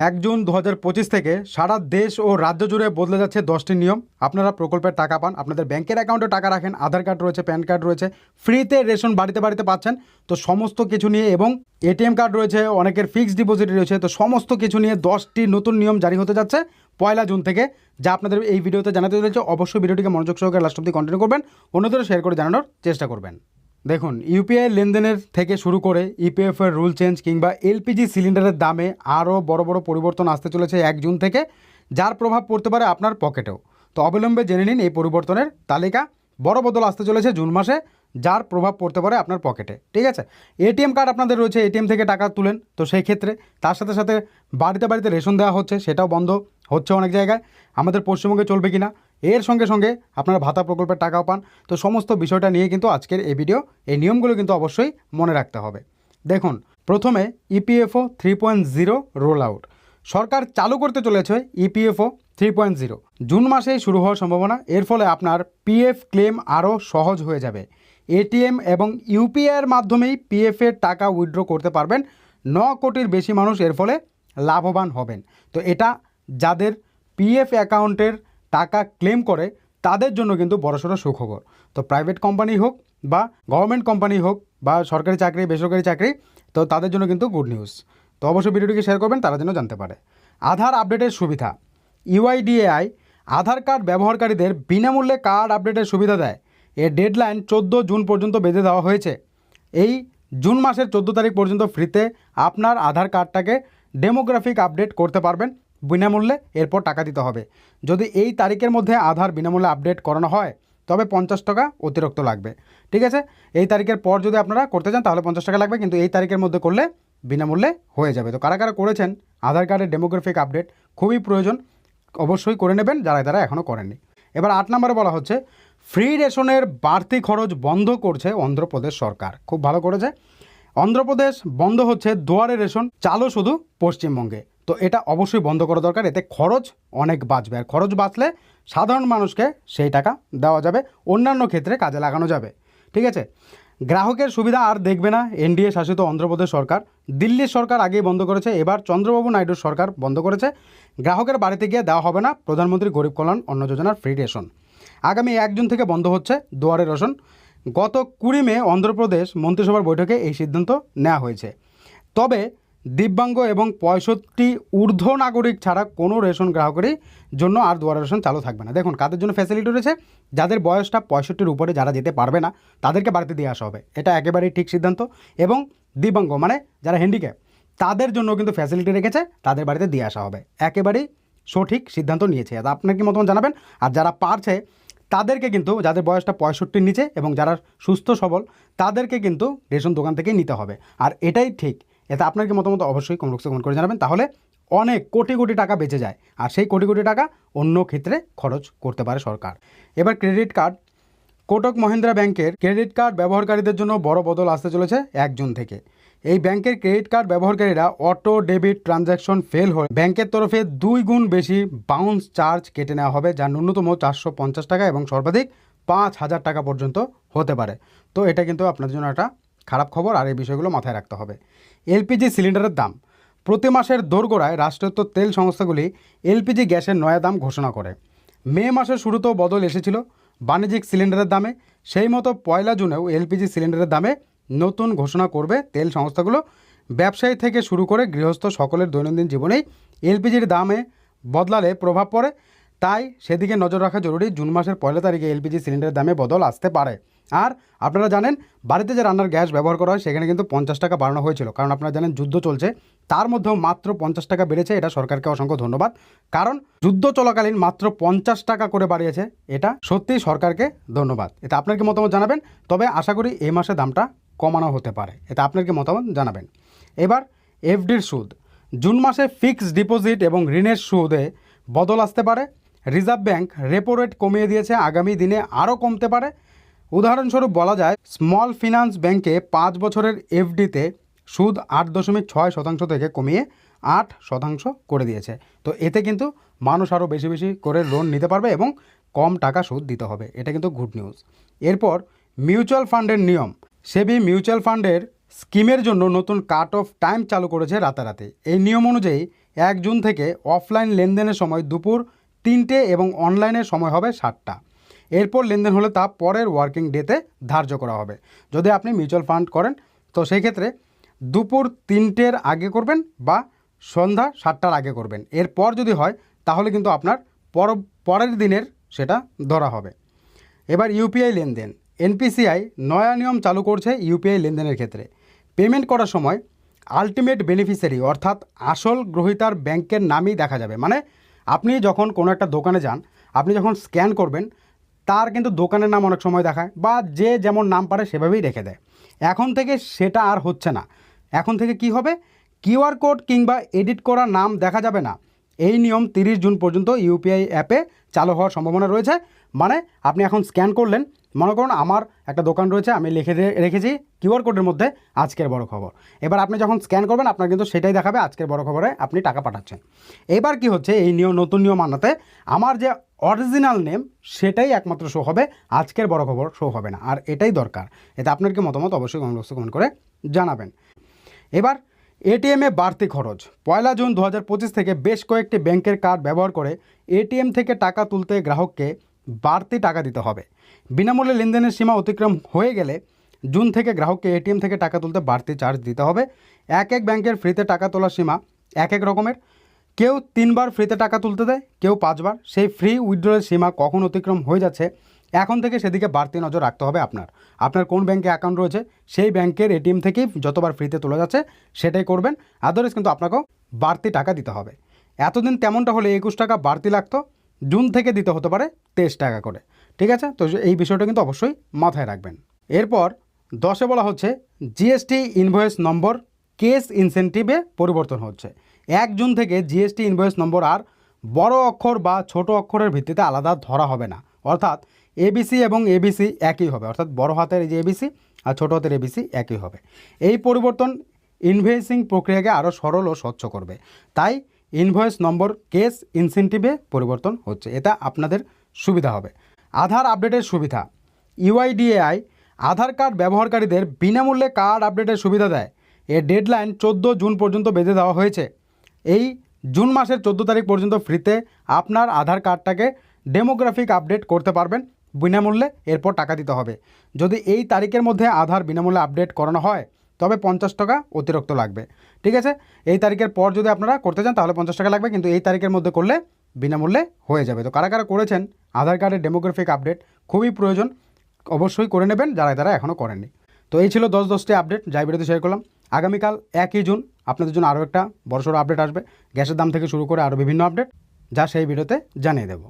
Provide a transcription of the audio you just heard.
এক জুন দু হাজার পঁচিশ থেকে সারা দেশ ও রাজ্য জুড়ে বদলে যাচ্ছে দশটি নিয়ম। আপনারা প্রকল্পের টাকা পান, আপনাদের ব্যাংকের অ্যাকাউন্টে টাকা রাখেন, আধার কার্ড রয়েছে, প্যান কার্ড রয়েছে, ফ্রিতে রেশন বাড়িতে বাড়িতে পাচ্ছেন। তো সমস্ত কিছু নিয়ে এবং এটিএম কার্ড রয়েছে, অনেকের ফিক্সড ডিপোজিট রয়েছে, তো সমস্ত কিছু নিয়ে দশটি নতুন নিয়ম জারি হতে যাচ্ছে পয়লা জুন থেকে। যা আপনাদের এই ভিডিওতে জানাতে চলেছে, অবশ্যই ভিডিওটিকে মনোযোগ সহকারে লাস্ট অব্দি কন্টিনিউ করবেন অন্যদেরও শেয়ার করে জানানোর চেষ্টা করবেন। দেখুন ইউপিআই লেনদেনের থেকে শুরু করে ইপিএফ এর রুল চেঞ্জ কিংবা এলপিজি সিলিন্ডারের দামে আরও বড় বড় পরিবর্তন আসতে চলেছে এক জুন থেকে, যার প্রভাব পড়তে পারে আপনার পকেটেও। তো অবিলম্বে জেনে নিন এই পরিবর্তনের তালিকা। বড় বদল আসতে চলেছে জুন মাসে, যার প্রভাব পড়তে পারে আপনার পকেটে। ঠিক আছে? এটিএম কার্ড আপনাদের রয়েছে এটিএম থেকে টাকা তুলেন। তো সেই ক্ষেত্রে তার সাথে সাথে বাড়িতে বাড়িতে রেশন দেওয়া হচ্ছে, সেটাও বন্ধ হচ্ছে অনেক জায়গায়। আমাদের পশ্চিমবঙ্গে চলবে কি না এর সঙ্গে সঙ্গে আপনারা ভাতা প্রকল্পের টাকাও পান। তো সমস্ত বিষয়টা নিয়ে কিন্তু আজকের এই ভিডিও এই নিয়মগুলো কিন্তু অবশ্যই মনে রাখতে হবে। দেখুন, প্রথমে EPFO three point zero roll out সরকার চালু করতে চলেছে EPFO three point zero June মাসেই শুরু হওয়ার সম্ভাবনা, এর ফলে আপনার পিএফ ক্লেম আরও সহজ হয়ে যাবে। এটিএম এবং ইউপিআইয়ের মাধ্যমেই পিএফ এর টাকা উইথড্র করতে পারবেন। ন কোটির বেশি মানুষ এর ফলে লাভবান হবেন। তো এটা যাদের পিএফ অ্যাকাউন্টের টাকা ক্লেম করে, তাদের জন্য কিন্তু বড়সড় সুখবর। তো প্রাইভেট কোম্পানি হোক বা গভর্নমেন্ট কোম্পানি হোক বা সরকারি চাকরি, বেসরকারি চাকরি, তো তাদের জন্য কিন্তু গুড নিউজ তো অবশ্যই ভিডিওটিকে শেয়ার করবেন, তারা যেন জানতে পারে। আধার আপডেটের সুবিধা। ইউআইডিএআই আধার কার্ড ব্যবহারকারীদের বিনামূল্যে কার্ড আপডেটের সুবিধা দেয়। এর ডেডলাইন চোদ্দ জুন পর্যন্ত বেঁধে দেওয়া হয়েছে। এই জুন মাসের চোদ্দ তারিখ পর্যন্ত ফ্রিতে আপনার আধার কার্ডটাকে ডেমোগ্রাফিক আপডেট করতে পারবেন। বিনামূল্যে এরপর টাকা দিতে হবে। যদি এই তারিখের মধ্যে আধার বিনামূল্যে আপডেট করানো হয়, তবে পঞ্চাশ টাকা অতিরিক্ত লাগবে। ঠিক আছে? এই তারিখের পর যদি আপনারা করতে চান, তাহলে পঞ্চাশ টাকা লাগবে, কিন্তু এই তারিখের মধ্যে করলে বিনামূল্যে হয়ে যাবে। তো কারা কারা করেছেন, আধার কার্ডের ডেমোগ্রাফিক আপডেট খুবই প্রয়োজন, অবশ্যই করে নেবেন, যারা তারা এখনও করেননি। এবার আট নম্বরে বলা হচ্ছে, ফ্রি রেশনের বাড়তি খরচ বন্ধ করছে অন্ধ্রপ্রদেশ সরকার। খুব ভালো করেছে। অন্ধ্রপ্রদেশ বন্ধ হচ্ছে দুয়ারে রেশন চালু শুধু পশ্চিমবঙ্গে। তো এটা অবশ্যই বন্ধ করা দরকার, এতে খরচ অনেক বাঁচবে। আর খরচ বাঁচলে সাধারণ মানুষকে সেই টাকা দেওয়া যাবে, অন্যান্য ক্ষেত্রে কাজে লাগানো যাবে। ঠিক আছে? গ্রাহকের সুবিধা আর দেখবে না, এনডিএ শাসিত অন্ধ্রপ্রদেশ সরকার। দিল্লির সরকার আগেই বন্ধ করেছে, এবার চন্দ্রবাবু নাইডুর সরকার বন্ধ করেছে। গ্রাহকের বাড়িতে গিয়ে দেওয়া হবে না, প্রধানমন্ত্রী গরিব কল্যাণ অন্ন যোজনার ফ্রি রেশন। আগামী এক জুন থেকে বন্ধ হচ্ছে দুয়ারে রেশন। গত কুড়ি মে অন্ধ্রপ্রদেশ মন্ত্রিসভার বৈঠকে এই সিদ্ধান্ত নেওয়া হয়েছে। তবে দিব্যাঙ্গ এবং পঁয়ষট্টি ঊর্ধ্ব নাগরিক ছাড়া কোনো রেশন গ্রাহকেরই জন্য আর দুয়ার রেশন চালু থাকবে না। দেখুন, কাদের জন্য ফ্যাসিলিটি রয়েছে? যাদের বয়সটা পঁয়ষট্টির উপরে যারা যেতে পারবে না, তাদেরকে বাড়িতে দিয়ে আসা হবে। এটা একেবারেই ঠিক সিদ্ধান্ত। এবং দিব্যাঙ্গ মানে যারা হ্যান্ডিক্যাপ তাদের জন্য কিন্তু ফ্যাসিলিটি রেখেছে, তাদের বাড়িতে দিয়ে আসা হবে। একেবারেই সঠিক সিদ্ধান্ত নিয়েছে। আপনার কি মতামত জানাবেন? আর যারা পারছে, তাদেরকে কিন্তু, যাদের বয়সটা পঁয়ষট্টির নিচে এবং যারা সুস্থ সবল, তাদেরকে কিন্তু রেশন দোকান থেকে নিতে হবে। আর এটাই ঠিক এতে আপনার কি মতামত? অবশ্যই কমেন্ট কমেন্ট করে জানাবেন। তাহলে অনেক কোটি কোটি টাকা বেঁচে যায় আর সেই কোটি কোটি টাকা অন্য ক্ষেত্রে খরচ করতে পারে সরকার। এবার ক্রেডিট কার্ড কোটক মহিন্দ্রা ব্যাংকের ক্রেডিট কার্ড ব্যবহারকারীদের জন্য বড় বদল আসতে চলেছে এক জুন থেকে। এই ব্যাংকের ক্রেডিট কার্ড ব্যবহারকারীরা অটো ডেবিট ট্রানজ্যাকশন ফেল হয়ে ব্যাংকের তরফে দুই গুণ বেশি বাউন্স চার্জ কেটে নেওয়া হবে, যা ন্যূনতম চারশো পঞ্চাশ টাকা এবং সর্বাধিক পাঁচ হাজার টাকা পর্যন্ত হতে পারে। তো এটা কিন্তু আপনাদের জন্য একটা খারাপ খবর আর এই বিষয়গুলো মাথায় রাখতে হবে। এলপিজি সিলিন্ডারের দাম। প্রতি মাসের দোরগোড়ায় রাষ্ট্রায়ত্ত তেল সংস্থাগুলি এলপিজি গ্যাসের নয়া দাম ঘোষণা করে। মে মাসের শুরুতেও বদল এসেছিল বাণিজ্যিক সিলিন্ডারের দামে। সেই মতো পয়লা জুনেও এলপিজি সিলিন্ডারের দামে নতুন ঘোষণা করবে তেল সংস্থাগুলো। ব্যবসায়ী থেকে শুরু করে গৃহস্থ সকলের দৈনন্দিন জীবনেই এলপিজির দামে বদলালে প্রভাব পড়ে। তাই সেদিকে নজর রাখা জরুরি। জুন মাসের পয়লা তারিখে এলপিজি সিলিন্ডারের দামে বদল আসতে পারে। আর আপনারা জানেন, বাড়িতে যে রান্নার গ্যাস ব্যবহার করা হয়, সেখানে কিন্তু পঞ্চাশ টাকা বাড়ানো হয়েছিল। কারণ আপনারা জানেন, যুদ্ধ চলছে। তার মধ্যেও মাত্র পঞ্চাশ টাকা বেড়েছে। এটা সরকারকে অসংখ্য ধন্যবাদ। কারণ যুদ্ধ চলাকালীন মাত্র পঞ্চাশ টাকা করে বাড়িয়েছে। এটা সত্যিই সরকারকে ধন্যবাদ। এটা আপনার কি মতামত জানাবেন? তবে আশা করি এই মাসে দামটা কমানো হতে পারে। এটা আপনার কি মতামত জানাবেন? এবার এফডির সুদ। জুন মাসে ফিক্সড ডিপোজিট এবং ঋণের সুদে বদল আসতে পারে। রিজার্ভ ব্যাংক রেপো রেট কমিয়ে দিয়েছে। আগামী দিনে আরও কমতে পারে। উদাহরণস্বরূপ বলা যায় স্মল ফিনান্স ব্যাংকে পাঁচ বছরের এফডিতে সুদ আট দশমিক ছয় শতাংশ থেকে কমিয়ে আট শতাংশ করে দিয়েছে। তো এতে কিন্তু মানুষ আরও বেশি বেশি করে লোন নিতে পারবে এবং কম টাকা সুদ দিতে হবে। এটা কিন্তু গুড নিউজ এরপর মিউচুয়াল ফান্ডের নিয়ম। সেবি মিউচুয়াল ফান্ডের স্কিমের জন্য নতুন কাট অফ টাইম চালু করেছে রাতারাতি। এই নিয়ম অনুযায়ী এক জুন থেকে অফলাইন লেনদেনের সময় দুপুর তিনটে এবং অনলাইনের সময় হবে সাতটা। এরপর লেনদেন হলে তা পরের ওয়ার্কিং ডেতে ধার্য করা হবে। যদি আপনি মিউচুয়াল ফান্ড করেন, তো সেই ক্ষেত্রে দুপুর তিনটের আগে করবেন বা সন্ধ্যা সাতটার আগে করবেন। এরপর যদি হয়, তাহলে কিন্তু আপনার পর পরের দিনের সেটা ধরা হবে। এবার ইউপিআই লেনদেন। এনপিসিআই নয়া নিয়ম চালু করছে ইউপিআই লেনদেনের ক্ষেত্রে। পেমেন্ট করার সময় আলটিমেট বেনিফিশিয়ারি অর্থাৎ আসল গ্রহীতার ব্যাংকের নামই দেখা যাবে। মানে আপনি যখন কোনো একটা দোকানে যান, আপনি যখন স্ক্যান করবেন তার কিন্তু দোকানের নাম অনেক সময় দেখায় বা যে যেমন নাম পারে সেভাবেই রেখে দেয়। এখন থেকে সেটা আর হচ্ছে না। এখন থেকে কি হবে? কিউআর কোড কিংবা এডিট করা নাম দেখা যাবে না। এই নিয়ম তিরিশ জুন পর্যন্ত ইউপিআই অ্যাপে চালু হওয়ার সম্ভাবনা রয়েছে। মানে আপনি এখন স্ক্যান করলেন মনে করুন আমার একটা দোকান রয়েছে, আমি লিখে রেখেছি কিউআর কোডের মধ্যে আজকের বড় খবর। এবার আপনি যখন স্ক্যান করবেন, আপনার কিন্তু সেটাই দেখাবে আজকের বড় খবরে আপনি টাকা পাঠাচ্ছেন। এবার কি হচ্ছে, এই নিয়ম, নতুন নিয়ম আনাতে আমার যে অরিজিনাল নেম সেটাই একমাত্র শো হবে, আজকের বড় খবর শো হবে না। আর এটাই দরকার। এতে আপনার কি মতামত, অবশ্যই কমেন্ট বক্সে কমেন্ট করে জানাবেন। এবার এটিএমে বাড়তি খরচ। পয়লা জুন দু হাজার পঁচিশ থেকে বেশ কয়েকটি ব্যাংকের কার্ড ব্যবহার করে এটিএম থেকে টাকা তুলতে গ্রাহককে বাড়তি টাকা দিতে হবে। বিনামূল্যে লেনদেনের সীমা অতিক্রম হয়ে গেলে জুন থেকে গ্রাহককে এটিএম থেকে টাকা তুলতে বাড়তি চার্জ দিতে হবে। এক এক ব্যাংকের ফ্রিতে টাকা তোলার সীমা এক এক রকমের। কেউ তিনবার ফ্রিতে টাকা তুলতে দেয়, কেউ পাঁচবার। সেই ফ্রি উইথড্রয়ের সীমা কখন অতিক্রম হয়ে যাচ্ছে, এখন থেকে সেদিকে বাড়তি নজর রাখতে হবে আপনার। আপনার কোন ব্যাংকে অ্যাকাউন্ট রয়েছে, সেই ব্যাংকের এটিএম থেকেই যতবার ফ্রিতে তোলা যাচ্ছে, সেটাই করবেন। আদারওয়াইজ কিন্তু আপনাকেও বাড়তি টাকা দিতে হবে। এতদিন তেমনটা হলে একুশ টাকা বাড়তি লাগতো। জুন থেকে দিতে হতে পারে তেইশ টাকা করে। ঠিক আছে? তো এই বিষয়টা কিন্তু অবশ্যই মাথায় রাখবেন। এরপর দশে বলা হচ্ছে জিএসটি ইনভয়েস নম্বর কেস ইনসেন্টিভে পরিবর্তন হচ্ছে। এক জুন থেকে জিএসটি ইনভয়েস নম্বর আর বড় অক্ষর বা ছোট অক্ষরের ভিত্তিতে আলাদা ধরা হবে না। অর্থাৎ এবিসি এবং এবিসি একই হবে। অর্থাৎ বড় হাতের যে এবিসি আর ছোট হাতের এবিসি একই হবে। এই পরিবর্তন ইনভয়েসিং প্রক্রিয়াকে আরও সরল ও স্বচ্ছ করবে। তাই ইনভয়েস নম্বর, কেস ইনসেন্টিভে পরিবর্তন হচ্ছে। এটা আপনাদের সুবিধা হবে। আধার আপডেটের সুবিধা। ইউআইডিএআই আধার কার্ড ব্যবহারকারীদের বিনামূল্যে কার্ড আপডেটের সুবিধা দেয়। এর ডেডলাইন চোদ্দ জুন পর্যন্ত বেঁধে দেওয়া হয়েছে। এই জুন মাসের চোদ্দ তারিখ পর্যন্ত ফ্রিতে আপনার আধার কার্ডটাকে ডেমোগ্রাফিক আপডেট করতে পারবেন। বিনামূল্যে এরপর টাকা দিতে হবে। যদি এই তারিখের মধ্যে আধার বিনামূল্যে আপডেট করানো হয় তবে পঞ্চাশ টাকা অতিরিক্ত লাগবে। ঠিক আছে? এই তারিখের পর যদি আপনারা করতে চান তাহলে পঞ্চাশ টাকা লাগবে, কিন্তু এই তারিখের মধ্যে করলে বিনামূল্যে হয়ে যাবে। তো কারা কারা করেছেন? আধার কার্ডের ডেমোগ্রাফিক আপডেট খুবই প্রয়োজন। অবশ্যই করে নেবেন, যারা যারা এখনও করেননি। তো এই ছিল দশ দশটি আপডেট, যাই ভিডিওতে শেয়ার করলাম। আগামীকাল একই জুন, আপনাদের জন্য আরও একটা বড়সড় আপডেট আসবে। গ্যাসের দাম থেকে শুরু করে আরও বিভিন্ন আপডেট, যা সেই ভিডিওতে জানিয়ে দেবো।